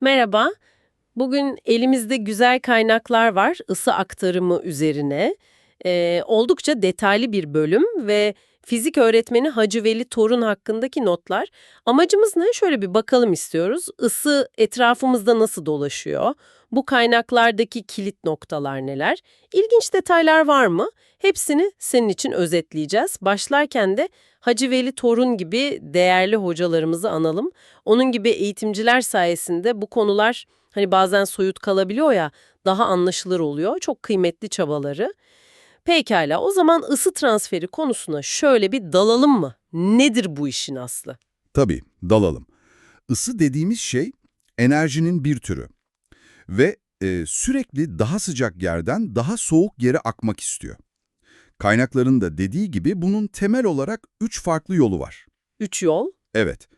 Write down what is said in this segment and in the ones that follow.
Merhaba. Bugün elimizde güzel kaynaklar var ısı aktarımı üzerine. Ee, oldukça detaylı bir bölüm ve fizik öğretmeni Hacı Veli Torun hakkındaki notlar. Amacımız ne? Şöyle bir bakalım istiyoruz. Isı etrafımızda nasıl dolaşıyor? Bu kaynaklardaki kilit noktalar neler? İlginç detaylar var mı? Hepsini senin için özetleyeceğiz. Başlarken de Hacı Veli Torun gibi değerli hocalarımızı analım. Onun gibi eğitimciler sayesinde bu konular hani bazen soyut kalabiliyor ya daha anlaşılır oluyor. Çok kıymetli çabaları. Pekala o zaman ısı transferi konusuna şöyle bir dalalım mı? Nedir bu işin aslı? Tabii, dalalım. Isı dediğimiz şey enerjinin bir türü ve e, sürekli daha sıcak yerden daha soğuk yere akmak istiyor. Kaynakların da dediği gibi bunun temel olarak üç farklı yolu var. Üç yol. Evet,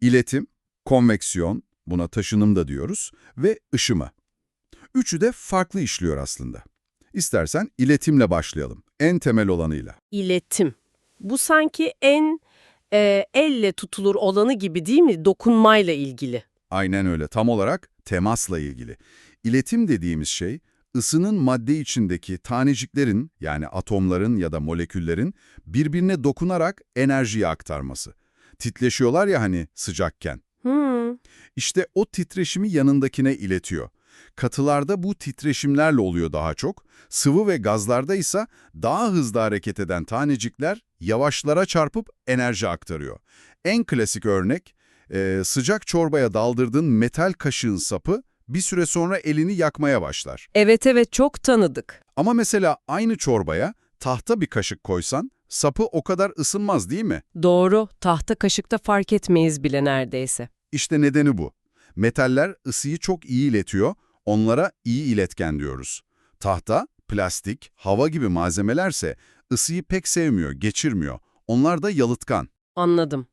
iletim, konveksiyon, buna taşınım da diyoruz ve ışıma. Üçü de farklı işliyor aslında. İstersen iletimle başlayalım, en temel olanıyla. İletim. Bu sanki en e, elle tutulur olanı gibi değil mi? Dokunmayla ilgili. Aynen öyle, tam olarak temasla ilgili. İletim dediğimiz şey, ısının madde içindeki taneciklerin yani atomların ya da moleküllerin birbirine dokunarak enerjiyi aktarması. Titreşiyorlar ya hani sıcakken. Hmm. İşte o titreşimi yanındakine iletiyor. Katılarda bu titreşimlerle oluyor daha çok, sıvı ve gazlarda ise daha hızlı hareket eden tanecikler yavaşlara çarpıp enerji aktarıyor. En klasik örnek, sıcak çorbaya daldırdığın metal kaşığın sapı bir süre sonra elini yakmaya başlar. Evet evet çok tanıdık. Ama mesela aynı çorbaya tahta bir kaşık koysan sapı o kadar ısınmaz değil mi? Doğru. Tahta kaşıkta fark etmeyiz bile neredeyse. İşte nedeni bu. Metaller ısıyı çok iyi iletiyor, onlara iyi iletken diyoruz. Tahta, plastik, hava gibi malzemelerse ısıyı pek sevmiyor, geçirmiyor. Onlar da yalıtkan. Anladım.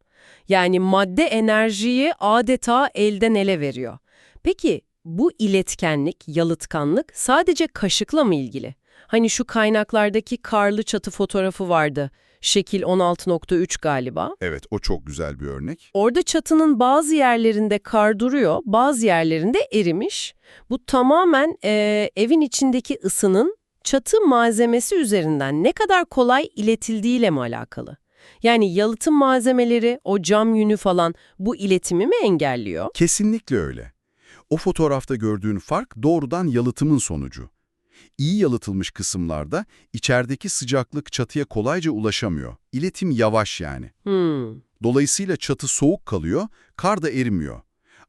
Yani madde enerjiyi adeta elden ele veriyor. Peki bu iletkenlik, yalıtkanlık sadece kaşıkla mı ilgili? Hani şu kaynaklardaki karlı çatı fotoğrafı vardı. Şekil 16.3 galiba. Evet, o çok güzel bir örnek. Orada çatının bazı yerlerinde kar duruyor, bazı yerlerinde erimiş. Bu tamamen eee, evin içindeki ısının çatı malzemesi üzerinden ne kadar kolay iletildiğiyle mi alakalı? Yani yalıtım malzemeleri, o cam yünü falan bu iletimi mi engelliyor? Kesinlikle öyle. O fotoğrafta gördüğün fark doğrudan yalıtımın sonucu. İyi yalıtılmış kısımlarda içerideki sıcaklık çatıya kolayca ulaşamıyor. İletim yavaş yani. Hmm. Dolayısıyla çatı soğuk kalıyor, kar da erimiyor.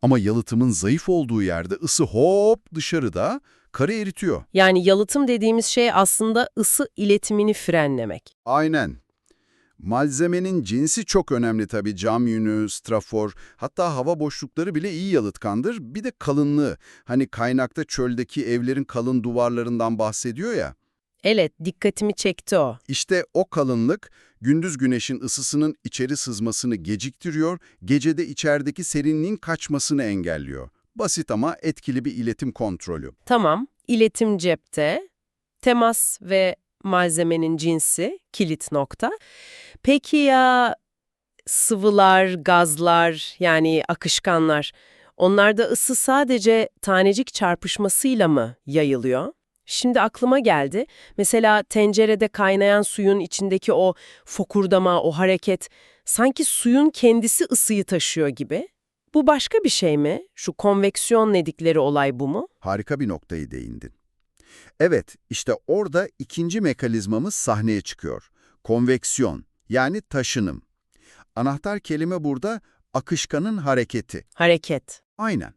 Ama yalıtımın zayıf olduğu yerde ısı hop dışarıda, karı eritiyor. Yani yalıtım dediğimiz şey aslında ısı iletimini frenlemek. Aynen. Malzemenin cinsi çok önemli tabii. Cam yünü, strafor, hatta hava boşlukları bile iyi yalıtkandır. Bir de kalınlığı. Hani kaynakta çöldeki evlerin kalın duvarlarından bahsediyor ya. Evet, dikkatimi çekti o. İşte o kalınlık gündüz güneşin ısısının içeri sızmasını geciktiriyor, gecede içerideki serinliğin kaçmasını engelliyor. Basit ama etkili bir iletim kontrolü. Tamam, iletim cepte, temas ve malzemenin cinsi kilit nokta. Peki ya sıvılar, gazlar yani akışkanlar, onlarda ısı sadece tanecik çarpışmasıyla mı yayılıyor? Şimdi aklıma geldi. Mesela tencerede kaynayan suyun içindeki o fokurdama, o hareket sanki suyun kendisi ısıyı taşıyor gibi. Bu başka bir şey mi? Şu konveksiyon dedikleri olay bu mu? Harika bir noktayı değindin. Evet, işte orada ikinci mekanizmamız sahneye çıkıyor. Konveksiyon, yani taşınım. Anahtar kelime burada akışkanın hareketi. Hareket. Aynen.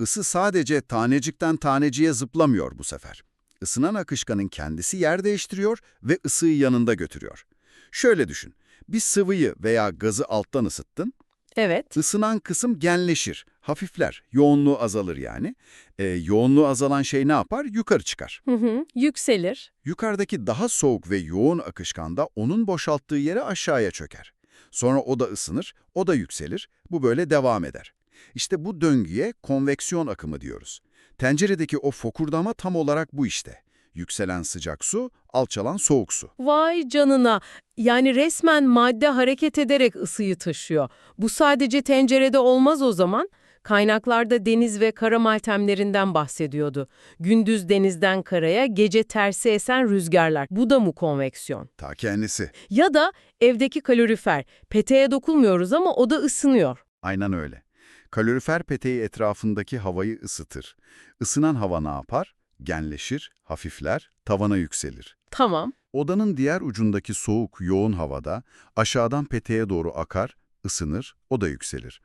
Isı sadece tanecikten taneciye zıplamıyor bu sefer. Isınan akışkanın kendisi yer değiştiriyor ve ısıyı yanında götürüyor. Şöyle düşün, bir sıvıyı veya gazı alttan ısıttın, Evet. ısınan kısım genleşir, hafifler, yoğunluğu azalır yani. E, yoğunluğu azalan şey ne yapar? Yukarı çıkar. Hı hı. Yükselir. Yukarıdaki daha soğuk ve yoğun akışkan da onun boşalttığı yere aşağıya çöker. Sonra o da ısınır, o da yükselir, bu böyle devam eder. İşte bu döngüye konveksiyon akımı diyoruz. Tenceredeki o fokurdama tam olarak bu işte. Yükselen sıcak su, alçalan soğuk su. Vay canına. Yani resmen madde hareket ederek ısıyı taşıyor. Bu sadece tencerede olmaz o zaman. Kaynaklarda deniz ve kara maltemlerinden bahsediyordu. Gündüz denizden karaya, gece tersi esen rüzgarlar. Bu da mı konveksiyon? Ta kendisi. Ya da evdeki kalorifer. Peteğe dokunmuyoruz ama o da ısınıyor. Aynen öyle. Kalorifer peteği etrafındaki havayı ısıtır. Isınan hava ne yapar? Genleşir, hafifler, tavana yükselir. Tamam. Odanın diğer ucundaki soğuk, yoğun havada aşağıdan peteğe doğru akar, ısınır, o da yükselir.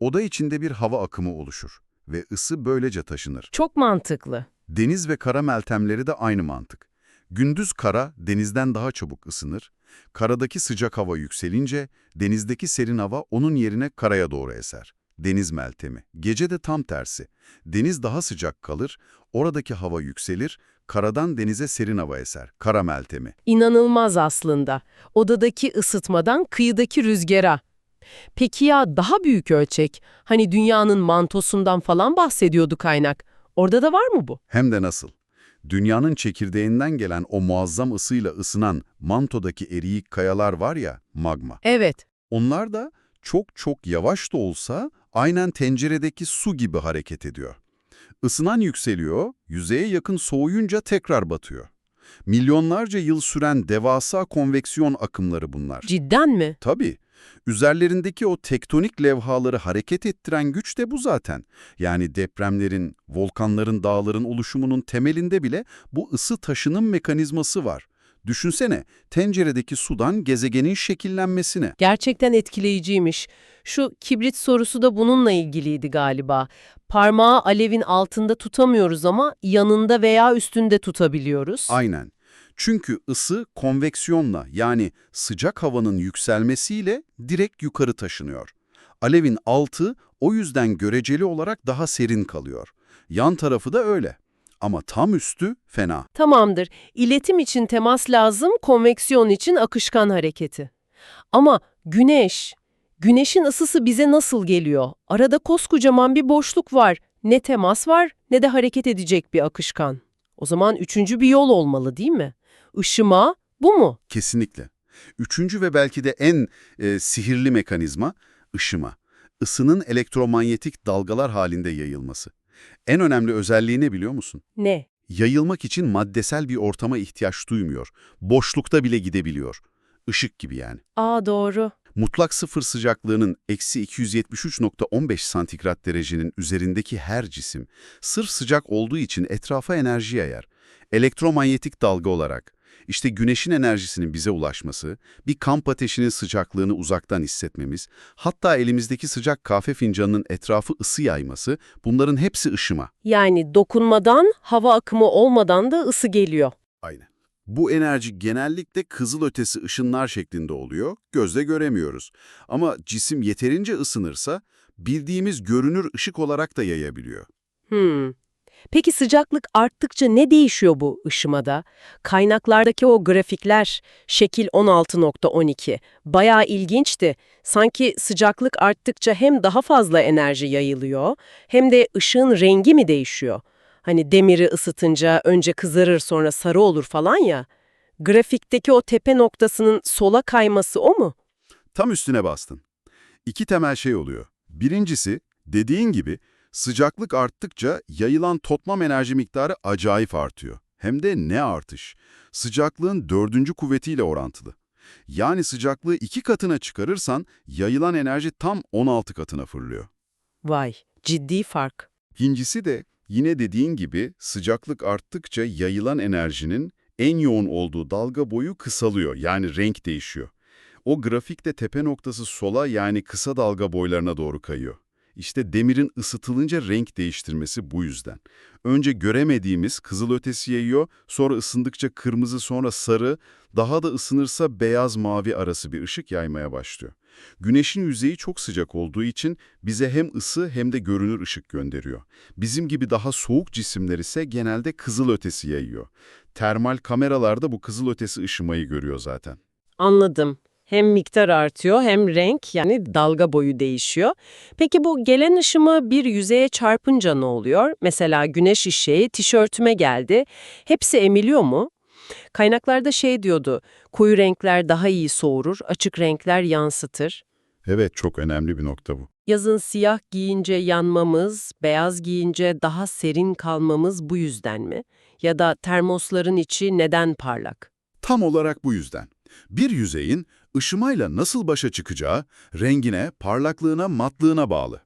Oda içinde bir hava akımı oluşur ve ısı böylece taşınır. Çok mantıklı. Deniz ve kara meltemleri de aynı mantık. Gündüz kara denizden daha çabuk ısınır. Karadaki sıcak hava yükselince denizdeki serin hava onun yerine karaya doğru eser. Deniz meltemi. Gece de tam tersi. Deniz daha sıcak kalır, oradaki hava yükselir, karadan denize serin hava eser. Kara meltemi. İnanılmaz aslında. Odadaki ısıtmadan kıyıdaki rüzgara. Peki ya daha büyük ölçek? Hani dünyanın mantosundan falan bahsediyordu kaynak. Orada da var mı bu? Hem de nasıl? Dünyanın çekirdeğinden gelen o muazzam ısıyla ısınan mantodaki eriyik kayalar var ya, magma. Evet. Onlar da çok çok yavaş da olsa aynen tenceredeki su gibi hareket ediyor. Isınan yükseliyor, yüzeye yakın soğuyunca tekrar batıyor. Milyonlarca yıl süren devasa konveksiyon akımları bunlar. Cidden mi? Tabii. Üzerlerindeki o tektonik levhaları hareket ettiren güç de bu zaten. Yani depremlerin, volkanların, dağların oluşumunun temelinde bile bu ısı taşınım mekanizması var. Düşünsene, tenceredeki sudan gezegenin şekillenmesine. Gerçekten etkileyiciymiş. Şu kibrit sorusu da bununla ilgiliydi galiba. Parmağı alevin altında tutamıyoruz ama yanında veya üstünde tutabiliyoruz. Aynen. Çünkü ısı konveksiyonla yani sıcak havanın yükselmesiyle direkt yukarı taşınıyor. Alevin altı o yüzden göreceli olarak daha serin kalıyor. Yan tarafı da öyle. Ama tam üstü fena. Tamamdır. İletim için temas lazım, konveksiyon için akışkan hareketi. Ama güneş, güneşin ısısı bize nasıl geliyor? Arada koskocaman bir boşluk var. Ne temas var ne de hareket edecek bir akışkan. O zaman üçüncü bir yol olmalı değil mi? Işıma bu mu? Kesinlikle. Üçüncü ve belki de en e, sihirli mekanizma ışıma. Isının elektromanyetik dalgalar halinde yayılması. En önemli özelliği ne biliyor musun? Ne? Yayılmak için maddesel bir ortama ihtiyaç duymuyor. Boşlukta bile gidebiliyor. Işık gibi yani. Aa doğru. Mutlak sıfır sıcaklığının eksi 273.15 santigrat derecenin üzerindeki her cisim, sırf sıcak olduğu için etrafa enerji yayar. Elektromanyetik dalga olarak. İşte güneşin enerjisinin bize ulaşması, bir kamp ateşinin sıcaklığını uzaktan hissetmemiz, hatta elimizdeki sıcak kahve fincanının etrafı ısı yayması, bunların hepsi ışıma. Yani dokunmadan, hava akımı olmadan da ısı geliyor. Aynen. Bu enerji genellikle kızılötesi ışınlar şeklinde oluyor, gözle göremiyoruz. Ama cisim yeterince ısınırsa bildiğimiz görünür ışık olarak da yayabiliyor. Hmm. Peki sıcaklık arttıkça ne değişiyor bu ışımada? Kaynaklardaki o grafikler, şekil 16.12, bayağı ilginçti. Sanki sıcaklık arttıkça hem daha fazla enerji yayılıyor, hem de ışığın rengi mi değişiyor? Hani demiri ısıtınca önce kızarır sonra sarı olur falan ya. Grafikteki o tepe noktasının sola kayması o mu? Tam üstüne bastın. İki temel şey oluyor. Birincisi, dediğin gibi sıcaklık arttıkça yayılan toplam enerji miktarı acayip artıyor. Hem de ne artış? Sıcaklığın dördüncü kuvvetiyle orantılı. Yani sıcaklığı iki katına çıkarırsan yayılan enerji tam 16 katına fırlıyor. Vay, ciddi fark. İkincisi de yine dediğin gibi sıcaklık arttıkça yayılan enerjinin en yoğun olduğu dalga boyu kısalıyor yani renk değişiyor. O grafikte tepe noktası sola yani kısa dalga boylarına doğru kayıyor. İşte demirin ısıtılınca renk değiştirmesi bu yüzden. Önce göremediğimiz kızılötesi yayıyor, sonra ısındıkça kırmızı sonra sarı, daha da ısınırsa beyaz mavi arası bir ışık yaymaya başlıyor. Güneşin yüzeyi çok sıcak olduğu için bize hem ısı hem de görünür ışık gönderiyor. Bizim gibi daha soğuk cisimler ise genelde kızılötesi yayıyor. Termal kameralarda bu kızılötesi ışımayı görüyor zaten. Anladım. Hem miktar artıyor hem renk yani dalga boyu değişiyor. Peki bu gelen ışımı bir yüzeye çarpınca ne oluyor? Mesela güneş ışığı tişörtüme geldi. Hepsi emiliyor mu? Kaynaklarda şey diyordu, koyu renkler daha iyi soğurur, açık renkler yansıtır. Evet, çok önemli bir nokta bu. Yazın siyah giyince yanmamız, beyaz giyince daha serin kalmamız bu yüzden mi? Ya da termosların içi neden parlak? Tam olarak bu yüzden. Bir yüzeyin ışımayla nasıl başa çıkacağı, rengine, parlaklığına, matlığına bağlı.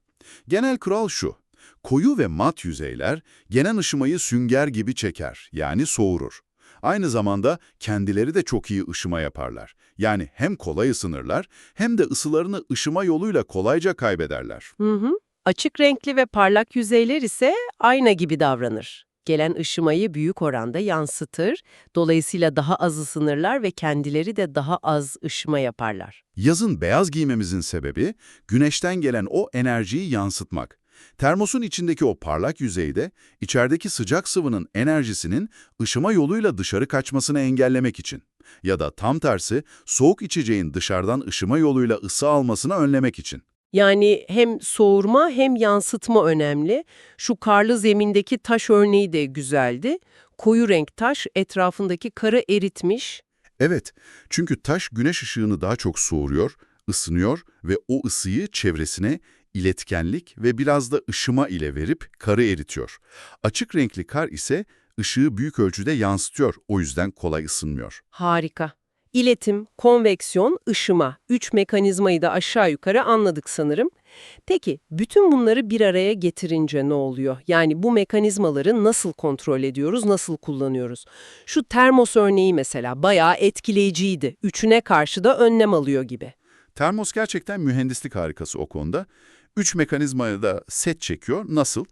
Genel kural şu, koyu ve mat yüzeyler genel ışımayı sünger gibi çeker, yani soğurur. Aynı zamanda kendileri de çok iyi ışıma yaparlar. Yani hem kolay ısınırlar hem de ısılarını ışıma yoluyla kolayca kaybederler. Hı hı. Açık renkli ve parlak yüzeyler ise ayna gibi davranır. Gelen ışımayı büyük oranda yansıtır, dolayısıyla daha az ısınırlar ve kendileri de daha az ışıma yaparlar. Yazın beyaz giymemizin sebebi güneşten gelen o enerjiyi yansıtmak. Termosun içindeki o parlak yüzeyde içerideki sıcak sıvının enerjisinin ışıma yoluyla dışarı kaçmasını engellemek için. Ya da tam tersi soğuk içeceğin dışarıdan ışıma yoluyla ısı almasını önlemek için. Yani hem soğurma hem yansıtma önemli. Şu karlı zemindeki taş örneği de güzeldi. Koyu renk taş etrafındaki karı eritmiş. Evet, çünkü taş güneş ışığını daha çok soğuruyor, ısınıyor ve o ısıyı çevresine iletkenlik ve biraz da ışıma ile verip karı eritiyor. Açık renkli kar ise ışığı büyük ölçüde yansıtıyor, o yüzden kolay ısınmıyor. Harika. İletim, konveksiyon, ışıma. Üç mekanizmayı da aşağı yukarı anladık sanırım. Peki, bütün bunları bir araya getirince ne oluyor? Yani bu mekanizmaları nasıl kontrol ediyoruz, nasıl kullanıyoruz? Şu termos örneği mesela bayağı etkileyiciydi. Üçüne karşı da önlem alıyor gibi. Termos gerçekten mühendislik harikası o konuda. Üç mekanizmaya da set çekiyor. Nasıl?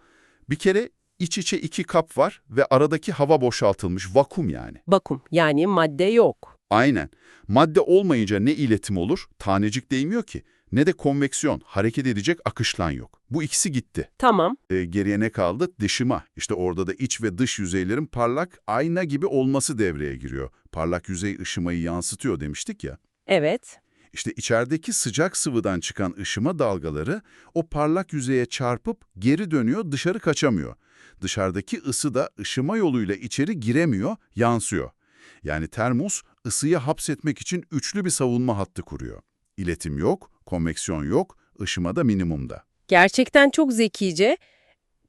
Bir kere iç içe iki kap var ve aradaki hava boşaltılmış, vakum yani. Vakum, yani madde yok. Aynen. Madde olmayınca ne iletim olur, tanecik değmiyor ki, ne de konveksiyon, hareket edecek akışlan yok. Bu ikisi gitti. Tamam, E, geriye ne kaldı? Dışıma. İşte orada da iç ve dış yüzeylerin parlak, ayna gibi olması devreye giriyor. Parlak yüzey ışımayı yansıtıyor demiştik ya. evet. İşte içerideki sıcak sıvıdan çıkan ışıma dalgaları o parlak yüzeye çarpıp geri dönüyor, dışarı kaçamıyor. Dışarıdaki ısı da ışıma yoluyla içeri giremiyor, yansıyor. Yani termos ısıyı hapsetmek için üçlü bir savunma hattı kuruyor. İletim yok, konveksiyon yok, ışıma da minimumda. Gerçekten çok zekice.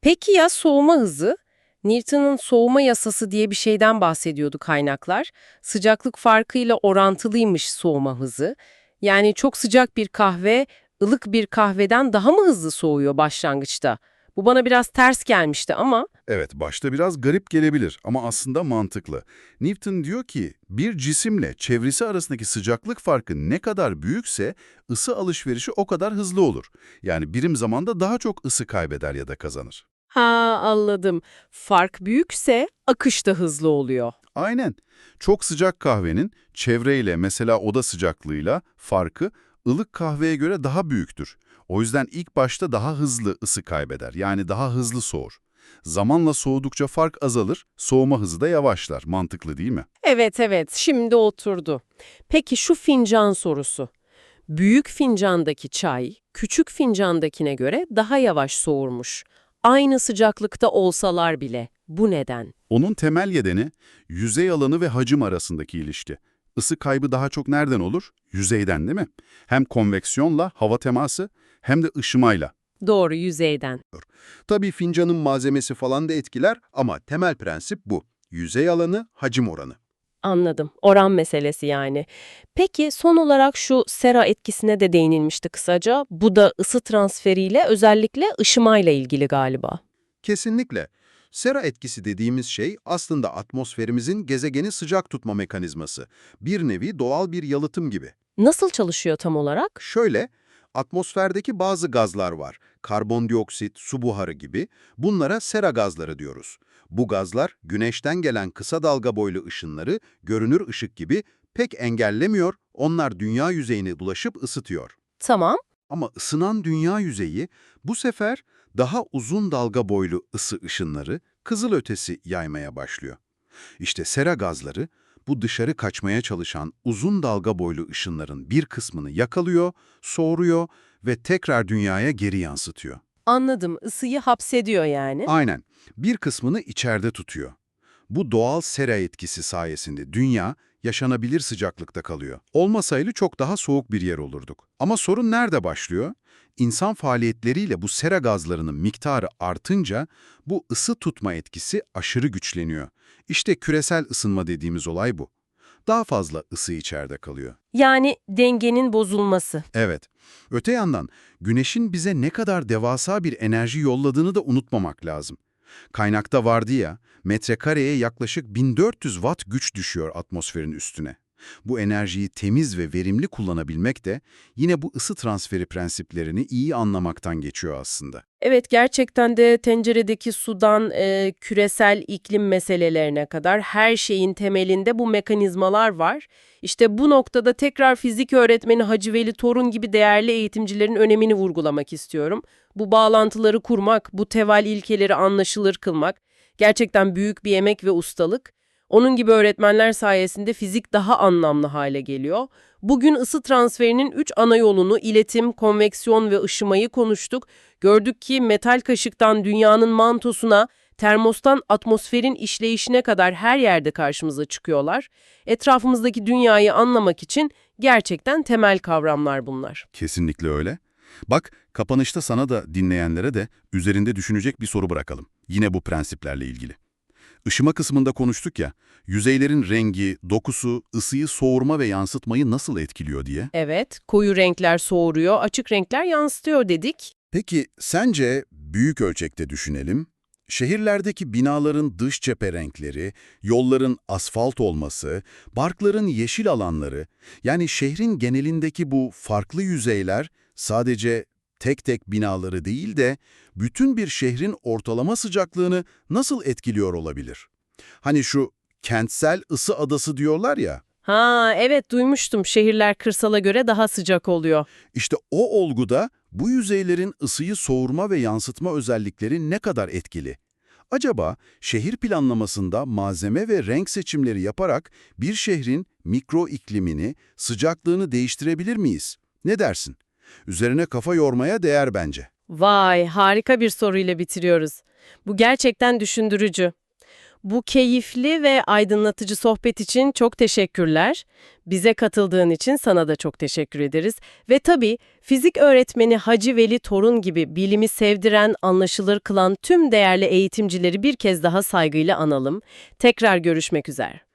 Peki ya soğuma hızı? Newton'un soğuma yasası diye bir şeyden bahsediyordu kaynaklar. Sıcaklık farkıyla orantılıymış soğuma hızı. Yani çok sıcak bir kahve, ılık bir kahveden daha mı hızlı soğuyor başlangıçta? Bu bana biraz ters gelmişti ama Evet, başta biraz garip gelebilir ama aslında mantıklı. Newton diyor ki, bir cisimle çevresi arasındaki sıcaklık farkı ne kadar büyükse ısı alışverişi o kadar hızlı olur. Yani birim zamanda daha çok ısı kaybeder ya da kazanır. ha anladım. Fark büyükse akış da hızlı oluyor. Aynen. Çok sıcak kahvenin çevreyle mesela oda sıcaklığıyla farkı ılık kahveye göre daha büyüktür. O yüzden ilk başta daha hızlı ısı kaybeder yani daha hızlı soğur. Zamanla soğudukça fark azalır, soğuma hızı da yavaşlar. Mantıklı değil mi? Evet evet şimdi oturdu. Peki şu fincan sorusu. Büyük fincandaki çay küçük fincandakine göre daha yavaş soğurmuş. Aynı sıcaklıkta olsalar bile. Bu neden? Onun temel nedeni yüzey alanı ve hacim arasındaki ilişki. Isı kaybı daha çok nereden olur? Yüzeyden değil mi? Hem konveksiyonla, hava teması hem de ışımayla. Doğru yüzeyden. Tabii fincanın malzemesi falan da etkiler ama temel prensip bu. Yüzey alanı, hacim oranı. Anladım. Oran meselesi yani. Peki son olarak şu sera etkisine de değinilmişti kısaca. Bu da ısı transferiyle özellikle ışımayla ilgili galiba. Kesinlikle. Sera etkisi dediğimiz şey aslında atmosferimizin gezegeni sıcak tutma mekanizması. Bir nevi doğal bir yalıtım gibi. Nasıl çalışıyor tam olarak? Şöyle, atmosferdeki bazı gazlar var. Karbondioksit, su buharı gibi. Bunlara sera gazları diyoruz. Bu gazlar güneşten gelen kısa dalga boylu ışınları görünür ışık gibi pek engellemiyor, onlar dünya yüzeyine ulaşıp ısıtıyor. Tamam. Ama ısınan dünya yüzeyi bu sefer daha uzun dalga boylu ısı ışınları kızılötesi yaymaya başlıyor. İşte sera gazları bu dışarı kaçmaya çalışan uzun dalga boylu ışınların bir kısmını yakalıyor, soğuruyor ve tekrar dünyaya geri yansıtıyor. Anladım. Isıyı hapsediyor yani. Aynen. Bir kısmını içeride tutuyor. Bu doğal sera etkisi sayesinde dünya yaşanabilir sıcaklıkta kalıyor. Olmasaydı çok daha soğuk bir yer olurduk. Ama sorun nerede başlıyor? İnsan faaliyetleriyle bu sera gazlarının miktarı artınca bu ısı tutma etkisi aşırı güçleniyor. İşte küresel ısınma dediğimiz olay bu. Daha fazla ısı içeride kalıyor. Yani dengenin bozulması. Evet. Öte yandan güneşin bize ne kadar devasa bir enerji yolladığını da unutmamak lazım. Kaynakta vardı ya, metrekareye yaklaşık 1400 watt güç düşüyor atmosferin üstüne. Bu enerjiyi temiz ve verimli kullanabilmek de yine bu ısı transferi prensiplerini iyi anlamaktan geçiyor aslında. Evet gerçekten de tenceredeki sudan e, küresel iklim meselelerine kadar her şeyin temelinde bu mekanizmalar var. İşte bu noktada tekrar fizik öğretmeni Hacı Veli Torun gibi değerli eğitimcilerin önemini vurgulamak istiyorum. Bu bağlantıları kurmak, bu teval ilkeleri anlaşılır kılmak gerçekten büyük bir emek ve ustalık. Onun gibi öğretmenler sayesinde fizik daha anlamlı hale geliyor. Bugün ısı transferinin üç ana yolunu iletim, konveksiyon ve ışımayı konuştuk. Gördük ki metal kaşıktan dünyanın mantosuna, termostan atmosferin işleyişine kadar her yerde karşımıza çıkıyorlar. Etrafımızdaki dünyayı anlamak için gerçekten temel kavramlar bunlar. Kesinlikle öyle. Bak, kapanışta sana da dinleyenlere de üzerinde düşünecek bir soru bırakalım. Yine bu prensiplerle ilgili. Işıma kısmında konuştuk ya, yüzeylerin rengi, dokusu, ısıyı soğurma ve yansıtmayı nasıl etkiliyor diye. Evet, koyu renkler soğuruyor, açık renkler yansıtıyor dedik. Peki sence büyük ölçekte düşünelim. Şehirlerdeki binaların dış cephe renkleri, yolların asfalt olması, parkların yeşil alanları, yani şehrin genelindeki bu farklı yüzeyler sadece tek tek binaları değil de bütün bir şehrin ortalama sıcaklığını nasıl etkiliyor olabilir? Hani şu kentsel ısı adası diyorlar ya, Ha, evet duymuştum. Şehirler kırsala göre daha sıcak oluyor. işte o olguda bu yüzeylerin ısıyı soğurma ve yansıtma özellikleri ne kadar etkili? Acaba şehir planlamasında malzeme ve renk seçimleri yaparak bir şehrin mikro iklimini, sıcaklığını değiştirebilir miyiz? Ne dersin? Üzerine kafa yormaya değer bence. Vay, harika bir soruyla bitiriyoruz. Bu gerçekten düşündürücü. Bu keyifli ve aydınlatıcı sohbet için çok teşekkürler. Bize katıldığın için sana da çok teşekkür ederiz. Ve tabii fizik öğretmeni Hacı Veli Torun gibi bilimi sevdiren, anlaşılır kılan tüm değerli eğitimcileri bir kez daha saygıyla analım. Tekrar görüşmek üzere.